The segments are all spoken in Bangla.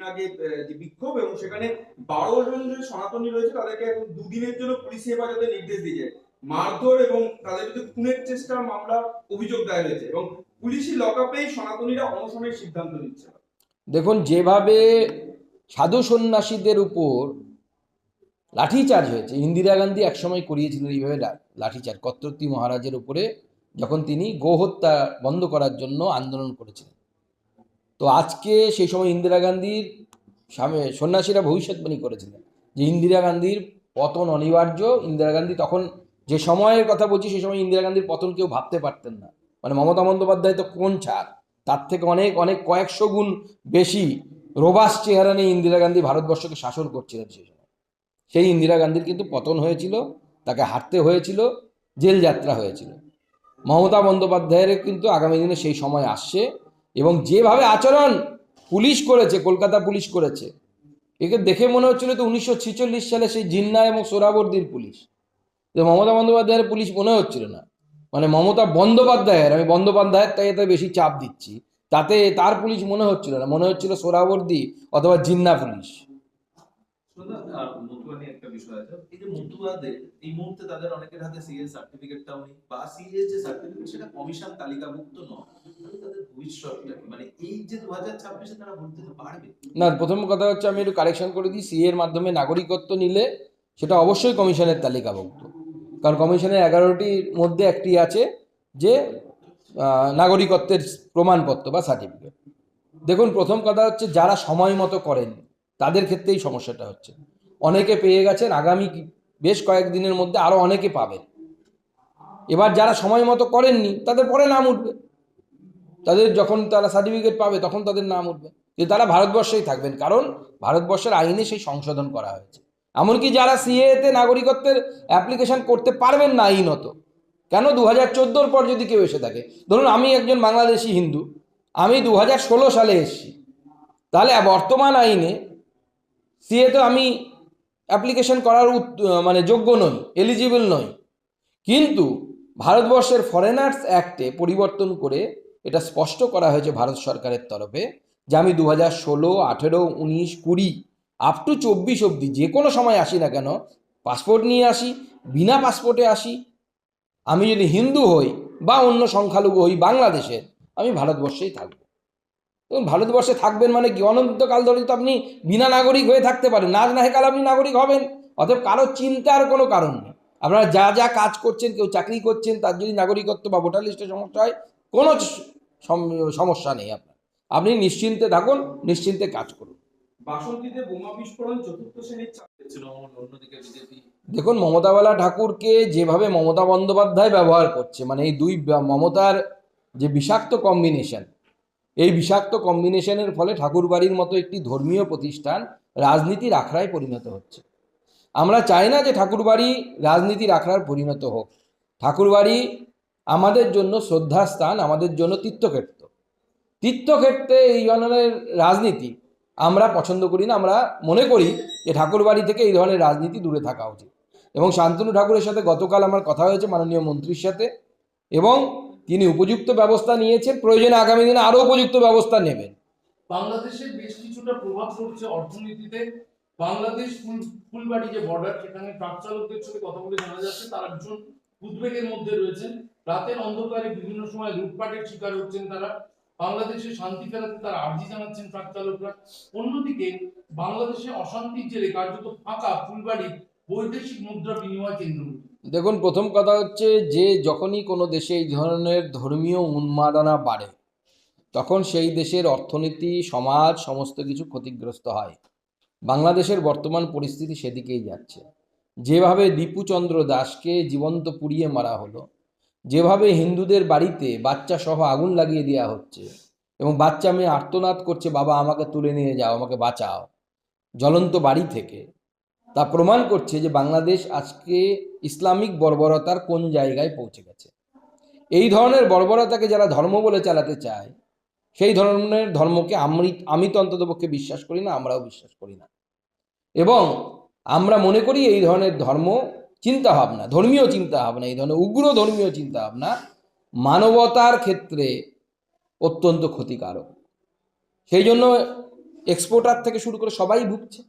কিছুদিন আগে যে বিক্ষোভ এবং সেখানে বারো জন যে সনাতনী রয়েছে, তাদেরকে এখন দুদিনের জন্য পুলিশি হেফাজতে নির্দেশ দিয়েছে মারধর এবং তাদের বিরুদ্ধে খুনের চেষ্টা মামলা অভিযোগ দায়ের হয়েছে এবং পুলিশি লকআপেই সনাতনীরা অনশনের সিদ্ধান্ত নিচ্ছে। দেখুন, যেভাবে সাধু সন্ন্যাসীদের উপর লাঠিচার্জ হয়েছে, ইন্দিরা গান্ধী একসময় করিয়েছিলেন এইভাবে লাঠিচার্জ কত্রতী মহারাজের উপরে যখন তিনি গোহত্যা বন্ধ করার জন্য আন্দোলন করেছিলেন। তো আজকে সেই সময় ইন্দিরা গান্ধীর সামনে সন্ন্যাসীরা ভবিষ্যৎবাণী করেছিলেন যে ইন্দিরা গান্ধীর পতন অনিবার্য, ইন্দিরা গান্ধী তখন যে সময়ের কথা বলছি সেই সময় ইন্দিরা গান্ধীর পতন কেউ ভাবতে পারতেন না। মানে মমতা বন্দ্যোপাধ্যায় তো কোন ছাড় তার থেকে অনেক অনেক কয়েকশো গুণ বেশি রোবাস চেহারা নিয়ে ইন্দিরা গান্ধী ভারতবর্ষকে শাসন করছিলেন সেই সময়। সেই ইন্দিরা গান্ধীর কিন্তু পতন হয়েছিল, তাকে হারতে হয়েছিল, জেল যাত্রা হয়েছিল। মমতা বন্দ্যোপাধ্যায়ের কিন্তু আগামী দিনে সেই সময় আসছে। এবং যেভাবে আচরণ পুলিশ করেছে, কলকাতা পুলিশ করেছে, একে দেখে মনে হচ্ছিল তো উনিশশো সালে সেই জিন্না এবং সোরাবর্দির পুলিশ। যে মমতা বন্দ্যোপাধ্যায়ের পুলিশ মনে হচ্ছিল না। মানে মমতা বন্দ্যোপাধ্যায়ের, আমি বন্দ্যোপাধ্যায়ের তাই এতে বেশি চাপ দিচ্ছি, তাতে তার পুলিশ মনে হচ্ছিল না। মনে হচ্ছিল সোরাবর্দি অথবা জিন্না পুলিশ। সিএ সিএ সেটা? মানে না, প্রথম কথা হচ্ছে আমি একটু কারেকশন করে দিই সি এর মাধ্যমে নাগরিকত্ব নিলে সেটা অবশ্যই কমিশনের তালিকাভুক্ত। কারণ কমিশনের এগারোটির মধ্যে একটি আছে যে নাগরিকত্বের প্রমাণপত্র বা সার্টিফিকেট দেখুন, প্রথম কথা হচ্ছে যারা সময় মতো করেন তাদের ক্ষেত্রেই সমস্যাটা হচ্ছে। অনেকে পেয়ে গেছেন, আগামী বেশ কয়েকদিনের মধ্যে আরও অনেকে পাবেন। এবার যারা সময় মতো করেননি, তাদের পরে নাম উঠবে। তাদের যখন তারা সার্টিফিকেট পাবে, তখন তাদের নাম উঠবে। যে তারা ভারতবর্ষেই থাকবেন, কারণ ভারতবর্ষের আইনে সেই সংশোধন করা হয়েছে। এমনকি যারা সিএতে নাগরিকত্বের অ্যাপ্লিকেশন করতে পারবেন না আইনত কেন দু হাজার চোদ্দোর পর যদি কেউ এসে থাকে? ধরুন আমি একজন বাংলাদেশি হিন্দু, আমি দু হাজার ষোলো সালে এসেছি। তাহলে বর্তমান আইনে সিএতে আমি অ্যাপ্লিকেশন করার মানে যোগ্য নই এলিজিবল নই। কিন্তু ভারতবর্ষের ফরেনার্স অ্যাক্টে পরিবর্তন করে এটা স্পষ্ট করা হয়েছে ভারত সরকারের তরফে যে আমি দু হাজার ষোলো, আঠেরো, উনিশ, কুড়ি আপ টু চব্বিশ অবধি যে কোনো সময় আসি না কেন পাসপোর্ট নিয়ে আসি, বিনা পাসপোর্টে আসি, আমি যদি হিন্দু হই বা অন্য সংখ্যালঘু হই বাংলাদেশের, আমি ভারতবর্ষেই থাকব। এবং ভারতবর্ষে থাকবেন মানে কি? অনন্তকাল ধরে তো আপনি বিনা নাগরিক হয়ে থাকতে পারেন। না না কাল আপনি নাগরিক হবেন। অতএব কারও চিন্তার কোনো কারণ নেই। আপনারা যা যা কাজ করছেন কেউ চাকরি করছেন তার যদি নাগরিকত্ব বা ভোটার লিস্টে সমস্যা হয় কোনো সমস্যা নেই আপনার। আপনি নিশ্চিন্তে থাকুন নিশ্চিন্তে কাজ করুন। বাসন্তীতে বোমা বিস্ফোরণ চতুর্থ শ্রেণির অন্যদিকে বিজেপি। দেখুন মমতাবালা ঠাকুরকে যেভাবে মমতা বন্দ্যোপাধ্যায় ব্যবহার করছে মানে এই দুই মমতার যে বিষাক্ত কম্বিনেশন এই বিষাক্ত কম্বিনেশনের ফলে ঠাকুরবাড়ির মতো একটি ধর্মীয় প্রতিষ্ঠান রাজনীতির আখড়ায় পরিণত হচ্ছে। আমরা চাই না যে ঠাকুরবাড়ি রাজনীতির আখড়ার পরিণত হোক। ঠাকুরবাড়ি আমাদের জন্য শ্রদ্ধাস্থান, আমাদের জন্য তীর্থক্ষেত্র। তীর্থক্ষেত্রে এই ধরনের রাজনীতি আমরা পছন্দ করি না, আমরা মনে করি যে ঠাকুরবাড়ি থেকে এই ধরনের রাজনীতি দূরে থাকা উচিত। এবং শান্তনু ঠাকুরের সাথে গতকাল আমার কথা হয়েছে মাননীয় মন্ত্রীর সাথে। এবং তিনি উপযুক্ত ব্যবস্থা নিয়েছেন, প্রয়োজনে আগামী দিনে আরও উপযুক্ত ব্যবস্থা নেবেন। বাংলাদেশের বেশ কিছুটা প্রভাব পড়ছে অর্থনীতিতে। বাংলাদেশ ফুল, ফুলবাড়ি যে বর্ডার সেখানে ট্রাক চালকদের সাথে কথা বলে জানা যাচ্ছে, তারা ভীষণ উদ্বেগের মধ্যে রয়েছেন। রাতের অন্ধকারে বিভিন্ন সময় লুটপাটের শিকার হচ্ছেন তারা। বাংলাদেশে শান্তি ফেরাতে তারা আর্জি জানাচ্ছেন ট্রাক চালকরা। অন্যদিকে, বাংলাদেশে অশান্তির জেরে কার্যত ফাঁকা ফুলবাড়ি বৈদেশিক মুদ্রা বিনিময় কেন্দ্রগুলি। দেখুন, প্রথম কথা হচ্ছে যে যখনই কোনো দেশে এই ধরনের ধর্মীয় উন্মাদনা বাড়ে, তখন সেই দেশের অর্থনীতি, সমাজ সমস্ত কিছু ক্ষতিগ্রস্ত হয়। বাংলাদেশের বর্তমান পরিস্থিতি সেদিকেই যাচ্ছে। যেভাবে দীপুচন্দ্র দাসকে জীবন্ত পুড়িয়ে মারা হলো, যেভাবে হিন্দুদের বাড়িতে বাচ্চা সহ আগুন লাগিয়ে দেওয়া হচ্ছে এবং বাচ্চা মেয়ে আর্তনাদ করছে, বাবা, আমাকে তুলে নিয়ে যাও, আমাকে বাঁচাও। জ্বলন্ত বাড়ি থেকে তা প্রমাণ করছে যে বাংলাদেশ আজকে ইসলামিক বর্বরতার কোন জায়গায় পৌঁছে গেছে। এই ধরনের বর্বরতাকে যারা ধর্ম বলে চালাতে চায়, সেই ধরনের ধর্মকে আমি আমি তো অন্ততপক্ষে বিশ্বাস করি না, আমরাও বিশ্বাস করি না। এবং আমরা মনে করি এই ধরনের ধর্ম চিন্তা ভাবনা, ধর্মীয় চিন্তা ভাবনা, এই ধরনের উগ্র ধর্মীয় চিন্তা ভাবনা মানবতার ক্ষেত্রে অত্যন্ত ক্ষতিকারক। সেই জন্য এক্সপোর্টার থেকে শুরু করে সবাই ভুগছে।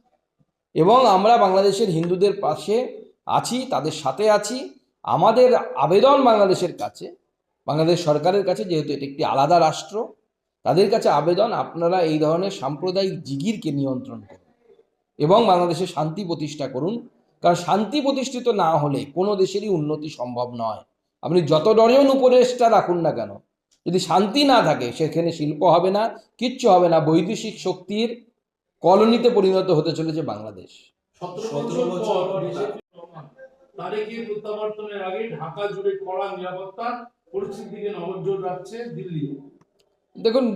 এবং আমরা বাংলাদেশের হিন্দুদের পাশে আছি, তাদের সাথে আছি। আমাদের আবেদন বাংলাদেশের কাছে, বাংলাদেশ সরকারের কাছে, যেহেতু এটি একটি আলাদা রাষ্ট্র, তাদের কাছে আবেদন আপনারা এই ধরনের সাম্প্রদায়িক জিগিরকে নিয়ন্ত্রণ করুন এবং বাংলাদেশে শান্তি প্রতিষ্ঠা করুন। কারণ শান্তি প্রতিষ্ঠিত না হলে কোনো দেশেরই উন্নতি সম্ভব নয়। আপনি যত ডজন উপদেষ্টা রাখুন না কেন, যদি শান্তি না থাকে, সেখানে শিল্প হবে না, কিচ্ছু হবে না। বৈদেশিক শক্তির কলোনিতে পরিণত হতে চলেছে বাংলাদেশ। সতেরো 17 বছর বছর পর পর দেশের রহমান তারেকের প্রত্যাবর্তনের আগে ঢাকা জুড়ে কড়া নিরাপত্তা পরিস্থিতির নজর রাখছে দিল্লি। দেখুন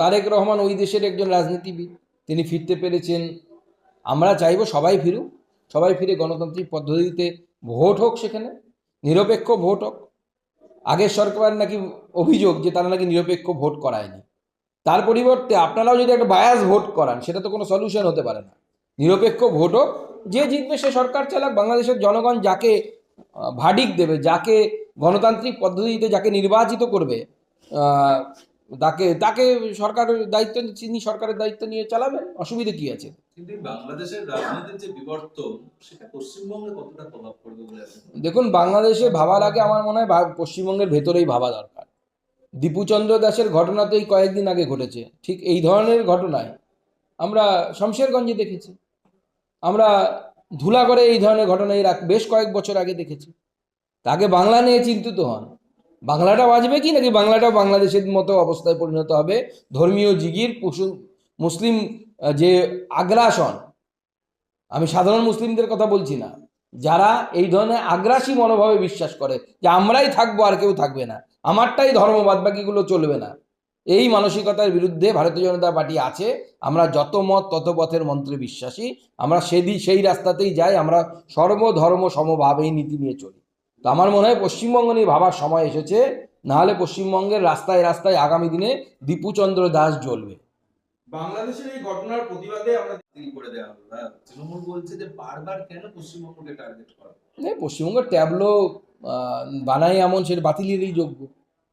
তারেক রহমান ওই দেশের একজন রাজনীতিবিদ। তিনি ফিরতে পেরেছেন। আমরা চাইব সবাই ফিরুক। সবাই ফিরে গণতান্ত্রিক পদ্ধতিতে ভোট হোক সেখানে। নিরপেক্ষ ভোট হোক। আগের সরকার নাকি অভিযোগ যে তারা নাকি নিরপেক্ষ ভোট করায়নি। তার পরিবর্তে আপনারাও যদি একটা বায়াস ভোট করান সেটা তো কোনো সলিউশন হতে পারে না। নিরপেক্ষ ভোট হোক যে জিতবে সে সরকার চালাক বাংলাদেশের জনগণ যাকে ভাডিক দেবে যাকে গণতান্ত্রিক পদ্ধতিতে যাকে নির্বাচিত করবে তাকে তাকে সরকারের দায়িত্ব তিনি সরকারের দায়িত্ব নিয়ে চালাবেন? অসুবিধে কি আছে? বাংলাদেশের রাজনীতির যে বিবর্তন সেটা পশ্চিমবঙ্গে কতটা প্রভাব পড়বে বলে আপনি করেন? দেখুন বাংলাদেশে ভাবার আগে আমার মনে হয় পশ্চিমবঙ্গের ভেতরেই ভাবা দরকার। দীপুচন্দ্র দাসের ঘটনা তো এই কয়েকদিন আগে ঘটেছে। ঠিক এই ধরনের ঘটনায় আমরা শমশেরগঞ্জে দেখেছি। আমরা ধুলাগড়ে এই ধরনের ঘটনা আগ- বেশ কয়েক বছর আগে দেখেছি। তাকে বাংলা নিয়ে চিন্তিত হন। বাংলাটা বাজবে কি নাকি? বাংলাটাও বাংলাদেশের মতো অবস্থায় পরিণত হবে। ধর্মীয় জিগির পশু, মুসলিম যে আগ্রাসন, আমি সাধারণ মুসলিমদের কথা বলছি না। যারা এই ধরনের আগ্রাসী মনোভাবে বিশ্বাস করে যে আমরাই থাকব আর কেউ থাকবে না। আমারটাই ধর্মবাদ বাকিগুলো চলবে না। এই মানসিকতার বিরুদ্ধে ভারতীয় জনতা পার্টি আছে আমরা যত মত তত পথের মন্ত্রে বিশ্বাসী আমরা সেদি সেই রাস্তাতেই যাই আমরা সর্বধর্ম সমভাবে এই নীতি নিয়ে চলি। তো আমার মনে হয় পশ্চিমবঙ্গ নিয়ে ভাবার সময় এসেছে নাহলে পশ্চিমবঙ্গের রাস্তায় রাস্তায় আগামী দিনে দীপুচন্দ্র দাস জ্বলবে। বাংলাদেশের এই ঘটনার প্রতিবাদে আমরা করে দেওয়া হলো। তৃণমূল বলছে যে বারবার কেন পশ্চিমবঙ্গকে টার্গেট করা? পশ্চিমবঙ্গের ট্যাবলো বানাই এমন সেটা বাতিলেরই যোগ্য।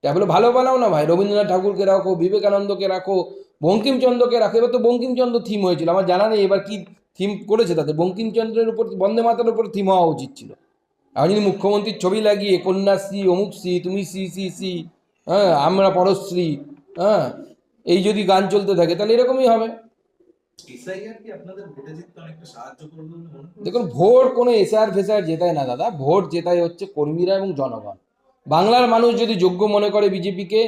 ট্যাবলো ভালো বানাও না ভাই। রবীন্দ্রনাথ ঠাকুরকে রাখো বিবেকানন্দকে রাখো বঙ্কিমচন্দ্রকে রাখো। এবার তো বঙ্কিমচন্দ্র থিম হয়েছিল। আমার জানা নেই এবার কি থিম করেছে তাতে। বঙ্কিমচন্দ্রের উপর বন্দে মাতার উপর থিম হওয়া উচিত ছিল। আমি যদি মুখ্যমন্ত্রীর ছবি লাগিয়ে কন্যাশ্রী অমুক শ্রী তুমি শ্রী শ্রী শ্রী হ্যাঁ আমরা পরশ্রী হ্যাঁ এই যদি গান চলতে থাকে তাহলে এরকমই হবে। বলে? দেখুন ভোট কোনো এসআর ফেসার জেতায় না দাদা। ভোট জেতায় হচ্ছে কর্মীরা এবং জনগণ। বাংলার মানুষ যদি যোগ্য মনে করে বিজেপিকে,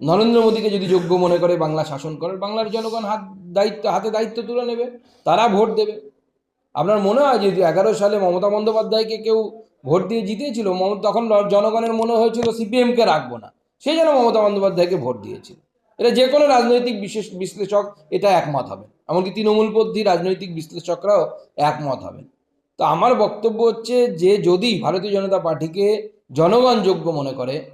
নরেন্দ্র মোদীকে যদি যোগ্য মনে করে বাংলা শাসন করে, বাংলার জনগণ হাত, দায়িত্ব, হাতে দায়িত্ব তুলে নেবে, তারা ভোট দেবে। আপনার মনে হয় যে এগারো সালে মমতা বন্দ্যোপাধ্যায়কে কেউ ভোট দিয়ে জিতেছিল মমতা তখন জনগণের মনে হয়েছিল সিপিএমকে রাখব না। সেই জন্য মমতা বন্দ্যোপাধ্যায়কে ভোট দিয়েছিল। এটা যে কোনো রাজনৈতিক বিশেষ বিশ্লেষক এটা একমত হবে এমনকি তৃণমূলপন্থী রাজনৈতিক বিশ্লেষকরাও একমত হবেন। তো আমার বক্তব্য হচ্ছে যে যদি ভারতীয় জনতা পার্টিকে জনগণ যোগ্য মনে করে,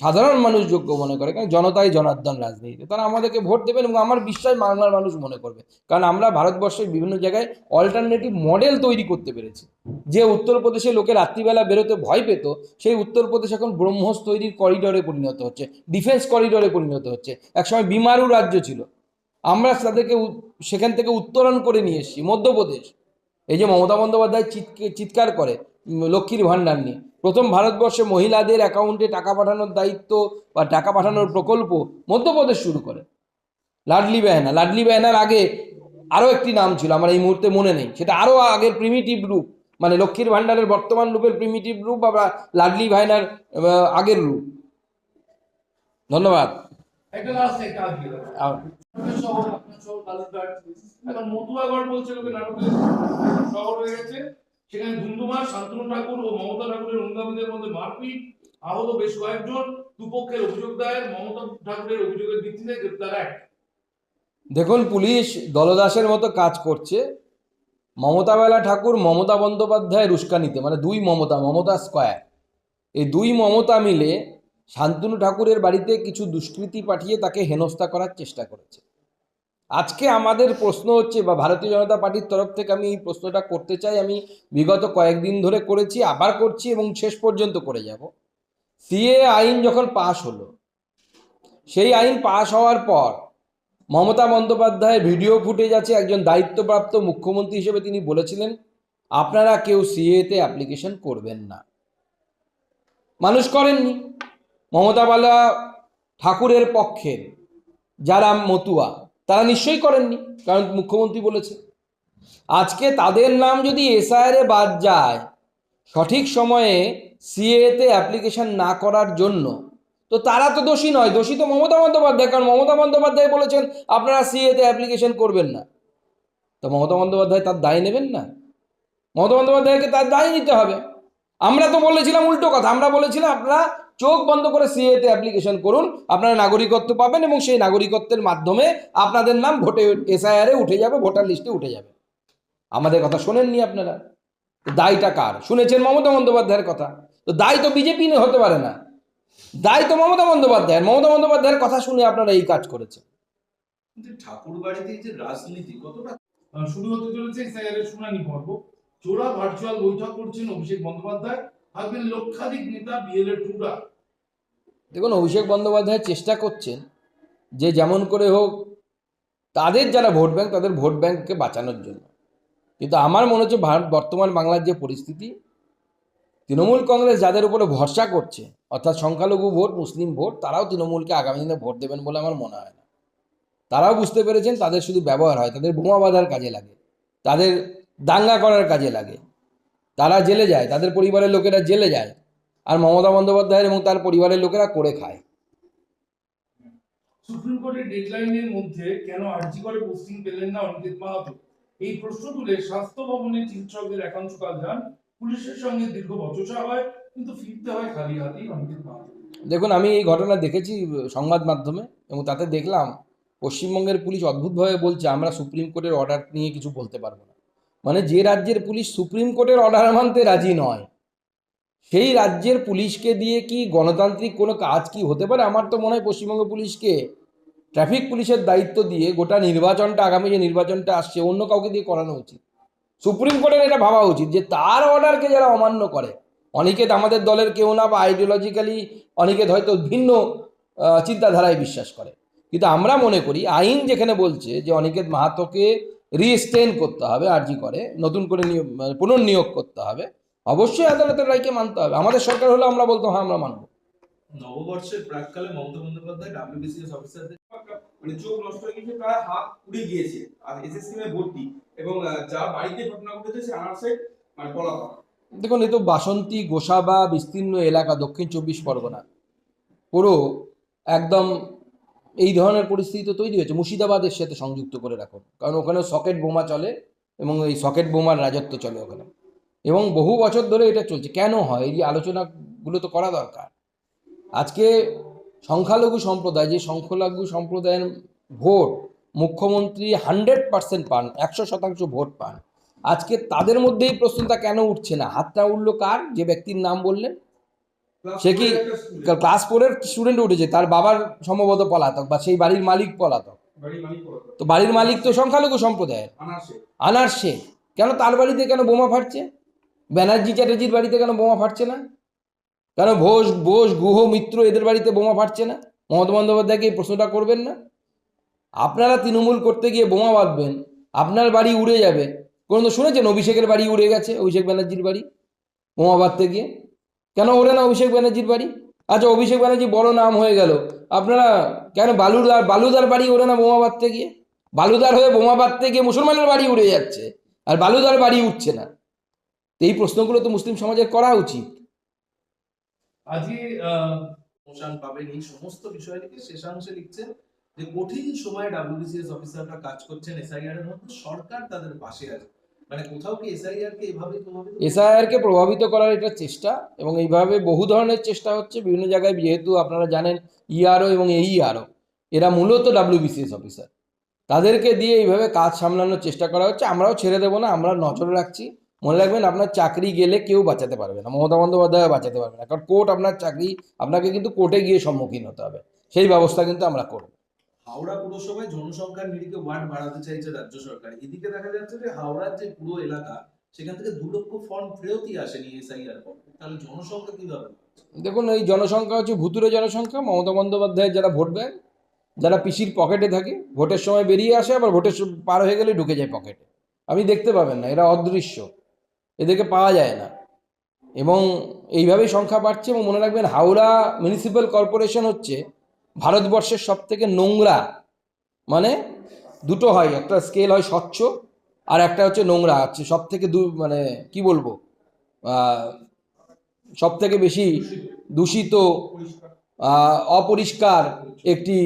সাধারণ মানুষ যোগ্য মনে করে, কারণ জনতাই জনার্দন রাজনীতিতে। তারা আমাদেরকে ভোট দেবেন এবং আমার বিশ্বাস বাংলার মানুষ মনে করবে। কারণ আমরা ভারতবর্ষের বিভিন্ন জায়গায় অল্টারনেটিভ মডেল তৈরি করতে পেরেছি। যে উত্তরপ্রদেশে লোকে রাত্রিবেলা বেরোতে ভয় পেত, সেই উত্তরপ্রদেশ এখন ব্রহ্মস তৈরির করিডোরে পরিণত হচ্ছে ডিফেন্স করিডরে পরিণত হচ্ছে। একসময় বিমারু রাজ্য ছিল। আমরা তাদেরকে সেখান থেকে উত্তরণ করে নিয়ে এসেছি, মধ্যপ্রদেশ। এই যে মমতা বন্দ্যোপাধ্যায় চিৎকে- চিৎকার করে লক্ষ্মীর ভাণ্ডার নিয়ে। প্রথম ভারতবর্ষে মহিলাদের অ্যাকাউন্টে টাকা পাঠানোর দায়িত্ব বা টাকা পাঠানোর প্রকল্প মধ্যপ্রদেশ শুরু করে। লাডলি বেহনা। লাডলি বেহনার আগে আরও একটি নাম ছিল আমার এই মুহূর্তে মনে নেই। সেটা আরও আগের প্রিমিটিভ রূপ মানে লক্ষ্মীর ভাণ্ডারের বর্তমান রূপের প্রিমিটিভ রূপ বা লাডলি ভাইনার আগের রূপ। ধন্যবাদ। এখন মতুয়াগড় বলছে লোকে নাটকের। শহর হয়ে গেছে। সেখানে ধুন্ধুমার শান্তনু ঠাকুর ও মমতা ঠাকুরের অনুগামীদের মধ্যে মারপিট আহত বেশ কয়েকজন দুপক্ষের অভিযোগ দায়ের, মমতা ঠাকুরের অভিযোগের ভিত্তিতে গ্রেপ্তার এক। দেখুন, পুলিশ দলদাসের মতো কাজ করছে। মমতা বেলা ঠাকুর, মমতা বন্দ্যোপাধ্যায়ের উস্কানিতে মানে দুই মমতা মমতা স্কয়ার। এই দুই মমতা মিলে শান্তনু ঠাকুরের বাড়িতে কিছু দুষ্কৃতী পাঠিয়ে তাকে হেনস্থা করার চেষ্টা করেছে। আজকে আমাদের প্রশ্ন হচ্ছে, বা ভারতীয় জনতা পার্টির তরফ থেকে আমি এই প্রশ্নটা করতে চাই। আমি বিগত কয়েকদিন ধরে করেছি, আবার করছি এবং শেষ পর্যন্ত করে যাব। সিএ আইন যখন পাশ হলো, সেই আইন পাশ হওয়ার পর মমতা বন্দ্যোপাধ্যায়ের ভিডিও ফুটেজ আছে, একজন দায়িত্বপ্রাপ্ত মুখ্যমন্ত্রী হিসেবে তিনি বলেছিলেন, আপনারা কেউ সিএতে অ্যাপ্লিকেশন করবেন না। মানুষ করেননি। মমতা বালা ঠাকুরের পক্ষের, যারা মতুয়া তারা নিশ্চয়ই করেননি, কারণ মুখ্যমন্ত্রী বলেছে আজকে তাদের নাম যদি এসআইআরে বাদ যায়, সঠিক সময়ে সিএতে অ্যাপ্লিকেশন না করার জন্য, তো তারা তো দোষী নয়, দোষী তো মমতা বন্দ্যোপাধ্যায়, কারণ মমতা বন্দ্যোপাধ্যায় বলেছেন, আপনারা সিএতে অ্যাপ্লিকেশন করবেন না। তো মমতা বন্দ্যোপাধ্যায় তার দায় নেবেন না? মমতা বন্দ্যোপাধ্যায়কে তার দায় নিতে হবে। আমরা তো বলেছিলাম উল্টো কথা, আমরা বলেছিলাম, আপনারা চোখ বন্ধ করে সিএতে অ্যাপ্লিকেশন করুন। আপনারা নাগরিকত্ব পাবেন এবং সেই নাগরিকত্বের মাধ্যমে আপনাদের নাম ভোটে এসআইআরে উঠে যাবে ভোটার লিস্টে উঠে যাবে। আমাদের কথা শোনেননি আপনারা? দায়টা কার? শুনেছেন মমতা বন্দ্যোপাধ্যায়ের কথা? তো দায় তো বিজেপি হতে পারে না। দায় তো মমতা বন্দ্যোপাধ্যায়ের। মমতা বন্দ্যোপাধ্যায়ের কথা শুনে আপনারা এই কাজ করেছেন। ঠাকুর বাড়িতে যে রাজনীতি কতটা শুরু হতে চলেছে এসআইআর এর শুনানি পর্ব। চোরা ভার্চুয়াল বৈঠক করছেন অভিষেক বন্দ্যোপাধ্যায়। থাকবেন লক্ষাধিক নেতা বিএলএ দেখুন, অভিষেক বন্দ্যোপাধ্যায় চেষ্টা করছেন যে যেমন করে হোক, তাদের যারা ভোট ব্যাংক, তাদের ভোট ব্যাংককে বাঁচানোর জন্য। কিন্তু আমার মনে হচ্ছে ভারত বর্তমান বাংলার যে পরিস্থিতি, তৃণমূল কংগ্রেস যাদের উপরে ভরসা করছে, অর্থাৎ সংখ্যালঘু ভোট, মুসলিম ভোট, তারাও তৃণমূলকে আগামী দিনে ভোট দেবেন বলে আমার মনে হয় না। তারাও বুঝতে পেরেছেন তাদের শুধু ব্যবহার হয়, তাদের বোমা বাঁধার কাজে লাগে, তাদের দাঙ্গা করার কাজে লাগে। তারা জেলে যায় তাদের পরিবারের লোকেরা জেলে যায় আর মমতা বন্দ্যোপাধ্যায়ের এবং তার পরিবারের লোকেরা করে খায়। সুপ্রিম কোর্টের ডেডলাইনের মধ্যে কেন আর্জি করে পোস্টিং পেলেন না অনিকেত মাহাতো? এই প্রশ্ন তুলে স্বাস্থ্য ভবনে চিকিৎসকদের একাংশ যান পুলিশের সঙ্গে দীর্ঘ বচসা হয় কিন্তু ফিরতে হয় খালি হাতেই অনিকেত মাহাতো। দেখুন আমি এই ঘটনা দেখেছি সংবাদ মাধ্যমে এবং তাতে দেখলাম পশ্চিমবঙ্গের পুলিশ অদ্ভুতভাবে বলছে আমরা সুপ্রিম কোর্টের অর্ডার নিয়ে কিছু বলতে পারব না। মানে যে রাজ্যের পুলিশ সুপ্রিম কোর্টের অর্ডার মানতে রাজি নয়, সেই রাজ্যের পুলিশকে দিয়ে কি গণতান্ত্রিক কোনো কাজ কি হতে পারে? আমার তো মনে হয় পশ্চিমবঙ্গ পুলিশকে ট্রাফিক পুলিশের দায়িত্ব দিয়ে গোটা নির্বাচনটা, আগামী যে নির্বাচনটা আসছে, অন্য কাউকে দিয়ে করানো উচিত। সুপ্রিম কোর্টের এটা ভাবা উচিত যে তার অর্ডারকে যারা অমান্য করে অনেকে আমাদের দলের কেউ না বা আইডিওলজিক্যালি অনেকে হয়তো ভিন্ন চিন্তাধারায় বিশ্বাস করে। কিন্তু আমরা মনে করি, আইন যেখানে বলছে যে অনিকেত মাহাতোকে রিস্টেন করতে হবে আর্জি করে নতুন করে নিয়োগ মানে পুনর্নিয়োগ করতে হবে। অবশ্যই আদালতের রায়কে মানতে হবে। আমাদের সরকার হলে আমরা বলতাম হ্যাঁ আমরা মানবো। নববর্ষের প্রাককালে মমতা বন্দ্যোপাধ্যায় ডাব্লিউবিসিএস অফিসারদের মানে চোখ নষ্ট হয়ে গেছে প্রায় হাত পুড়ে গিয়েছে। আর এসএসসি মে ভর্তি এবং যা বাড়িতে ঘটনা ঘটেছে সে মানে পলাতক। দেখুন এই তো বাসন্তী গোসাবা বিস্তীর্ণ এলাকা দক্ষিণ চব্বিশ পরগনা। পুরো একদম এই ধরনের পরিস্থিতি তো তৈরি হয়েছে। মুর্শিদাবাদের সাথে সংযুক্ত করে রাখুন কারণ ওখানে সকেট বোমা চলে এবং এই সকেট বোমার রাজত্ব চলে ওখানে। এবং বহু বছর ধরে এটা চলছে। কেন হয়? এই আলোচনাগুলো তো করা দরকার। আজকে সংখ্যালঘু সম্প্রদায়, যে সংখ্যালঘু সম্প্রদায়ের ভোট মুখ্যমন্ত্রী হান্ড্রেড পার্সেন্ট পান, একশো শতাংশ ভোট পান, আজকে তাদের মধ্যেই প্রশ্নটা কেন উঠছে না? হাতটা উঠল কার? যে ব্যক্তির নাম বললেন সে কি ক্লাস ফোরের স্টুডেন্ট উঠেছে তার বাবার সম্ভবত পলাতক বা সেই বাড়ির মালিক পলাতক। তো বাড়ির মালিক তো সংখ্যালঘু সম্প্রদায়ের। আনার শেখ কেন তার বাড়িতে কেন বোমা ফাটছে? ব্যানার্জি চ্যাটার্জির বাড়িতে কেন বোমা ফাটছে না? কেন ঘোষ বোস গুহ মিত্র এদের বাড়িতে বোমা ফাটছে না? মমতা বন্দ্যোপাধ্যায়কে এই প্রশ্নটা করবেন না? আপনারা তৃণমূল করতে গিয়ে বোমা বাঁধবেন আপনার বাড়ি উড়ে যাবে। কোনো তো শুনেছেন? অভিষেকের বাড়ি উড়ে গেছে অভিষেক ব্যানার্জির বাড়ি। বোমা বাঁধতে গিয়ে। কেন ওড়ে না অভিষেক ব্যানার্জির বাড়ি? আচ্ছা অভিষেক ব্যানার্জি বড় নাম হয়ে গেল। আপনারা কেন বালুদার বালুদার বাড়ি ওড়ে না বোমা বাঁধতে গিয়ে? বালুদার হয়ে বোমা বাঁধতে গিয়ে মুসলমানের বাড়ি উড়ে যাচ্ছে আর বালুদার বাড়ি উঠছে না। এই প্রশ্নগুলো তো মুসলিম সমাজের করা উচিত। আজকে আহ, পাবেন এই সমস্ত বিষয় লিখে শেষাংশে লিখছেন যে কঠিন সময়ে ডাব্লিউবিসিএস অফিসাররা কাজ করছেন এসআইআর এর মধ্যে সরকার তাদের পাশে আছে। এসআইআর কে প্রভাবিত এসআইআরকে প্রভাবিত করার এটা চেষ্টা এবং এইভাবে বহু ধরনের চেষ্টা হচ্ছে। বিভিন্ন জায়গায় যেহেতু আপনারা জানেন ইআরও এবং এইআরও এরা মূলত ডাব্লিউবিসিএস অফিসার তাদেরকে দিয়ে এইভাবে কাজ সামলানোর চেষ্টা করা হচ্ছে। আমরাও ছেড়ে দেবো না, আমরা নজর রাখছি। মনে রাখবেন, আপনার চাকরি গেলে কেউ বাঁচাতে পারবে না। মমতা বন্দ্যোপাধ্যায় বাঁচাতে পারবে না। কারণ কোর্ট, আপনার চাকরি, আপনাকে কিন্তু কোর্টে গিয়ে সম্মুখীন হতে হবে। সেই ব্যবস্থা কিন্তু আমরা করব। হাওড়া পুরসভায় জনসংখ্যার নিরিখে ওয়ার্ড বাড়াতে চাইছে রাজ্য সরকার। এদিকে দেখা যাচ্ছে যে হাওড়ার যে পুরো এলাকা, সেখান থেকে দু লক্ষ ফর্ম ফেরতই আসেনি এসআইআর তাহলে জনসংখ্যা কীভাবে দেখুন, এই জনসংখ্যা হচ্ছে ভুতুরে জনসংখ্যা, মমতা বন্দ্যোপাধ্যায়ের যারা ভোট ব্যাংক যারা পিসির পকেটে থাকে, ভোটের সময় বেরিয়ে আসে, আবার ভোটের পার হয়ে গেলে ঢুকে যায় পকেটে। আপনি দেখতে পাবেন না, এরা অদৃশ্য, এদেরকে পাওয়া যায় না। এবং এইভাবেই সংখ্যা বাড়ছে এবং মনে রাখবেন হাওড়া মিউনিসিপ্যাল কর্পোরেশন হচ্ছে ভারতবর্ষের সব থেকে নোংরা মানে দুটো হয়, একটা স্কেল হয় স্বচ্ছ আর একটা হচ্ছে নোংরা। হচ্ছে সব থেকে দু মানে কি বলব? সব থেকে বেশি দূষিত অপরিষ্কার একটি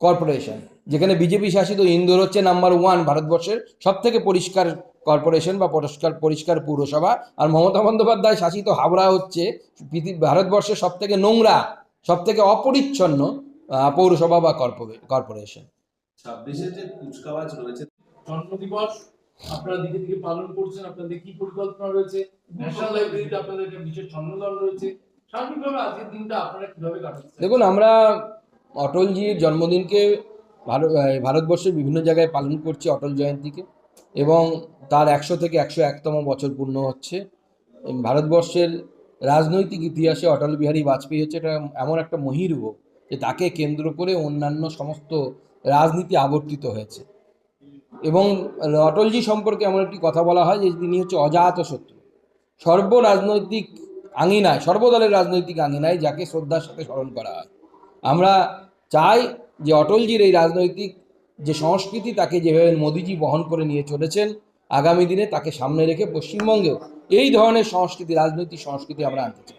কর্পোরেশন যেখানে বিজেপি শাসিত ইন্দোর হচ্ছে নাম্বার ওয়ান ভারতবর্ষের সব থেকে পরিষ্কার কর্পোরেশন বা পরিষ্কার পরিষ্কার পৌরসভা। আর মমতা বন্দ্যোপাধ্যায় শাসিত হাওড়া হচ্ছে ভারতবর্ষের সব থেকে নোংরা সব থেকে অপরিচ্ছন্ন পৌরসভা বা কর্পোরে- কর্পোরেশন। ছাব্বিশে যে কুচকাওয়াজ রয়েছে জন্মদিবস আপনারা দিকে দিকে পালন করছেন আপনাদের কি পরিকল্পনা রয়েছে? ন্যাশনাল লাইব্রেরিতে আপনাদের একটা বিশেষ সম্মেলন রয়েছে। সার্বিকভাবে আজকের দিনটা আপনারা কীভাবে কাটাচ্ছেন? দেখুন আমরা অটলজির জন্মদিনকে ভারত ভারতবর্ষের বিভিন্ন জায়গায় পালন করছি অটল জয়ন্তীকে এবং তার একশো থেকে একশো একতম বছর পূর্ণ হচ্ছে। ভারতবর্ষের রাজনৈতিক ইতিহাসে অটল বিহারী বাজপেয়ী হচ্ছে এটা এমন একটা মহিরুহ যে তাকে কেন্দ্র করে অন্যান্য সমস্ত রাজনীতি আবর্তিত হয়েছে। এবং অটলজি সম্পর্কে এমন একটি কথা বলা হয় যে তিনি হচ্ছে অজাত শত্রু। সর্ব রাজনৈতিক আঙিনায় সর্বদলের রাজনৈতিক আঙিনায় যাকে শ্রদ্ধার সাথে স্মরণ করা হয়। আমরা চাই যে অটলজির এই রাজনৈতিক যে সংস্কৃতি তাকে যেভাবে মোদিজি বহন করে নিয়ে চলেছেন, আগামী দিনে তাকে সামনে রেখে পশ্চিমবঙ্গেও এই ধরনের সংস্কৃতি, রাজনৈতিক সংস্কৃতি আমরা আনতে চাই।